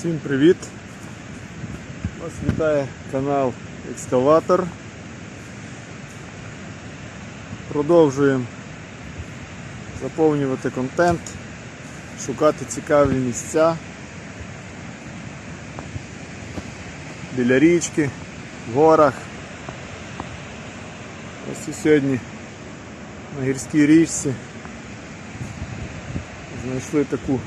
Всім привіт! Вас вітає канал Екскаватор. Продовжуємо заповнювати контент, шукати цікаві місця біля річки, в горах. Ось і сьогодні на гірській річці знайшли таку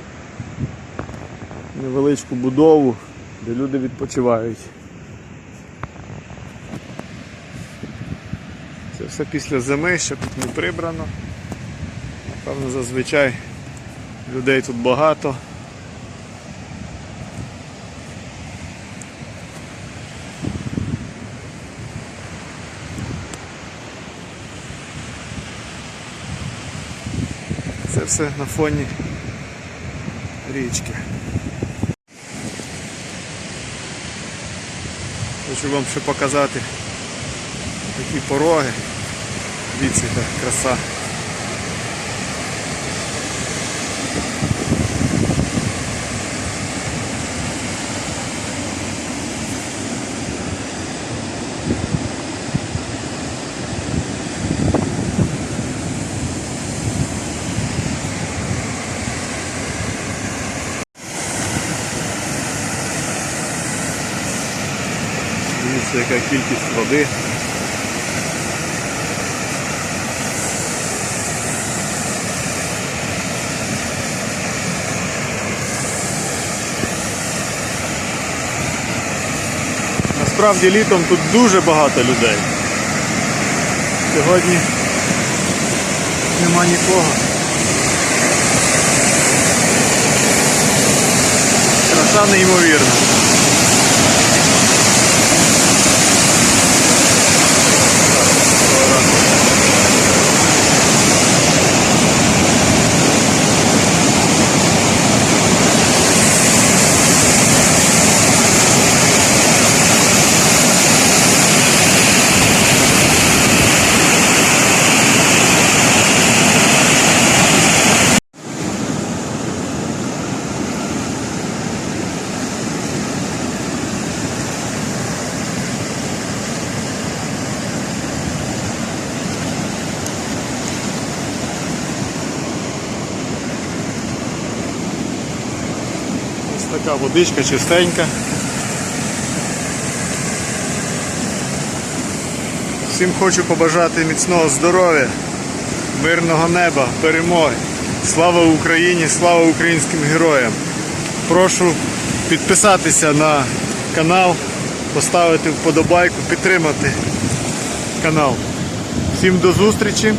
невеличку будову, де люди відпочивають. Це все після зими, ще тут не прибрано. Напевно, зазвичай людей тут багато. Це все на фоні річки. Хочу вам ще показати такі пороги. Дивіться, краса. Дивіться, яка кількість води. Насправді літом тут дуже багато людей. Сьогодні нема нікого. Краса неймовірна. Ось така водичка чистенька. Всім хочу побажати міцного здоров'я, мирного неба, перемоги. Слава Україні, слава українським героям. Прошу підписатися на канал, поставити вподобайку, підтримати канал. Всім до зустрічі!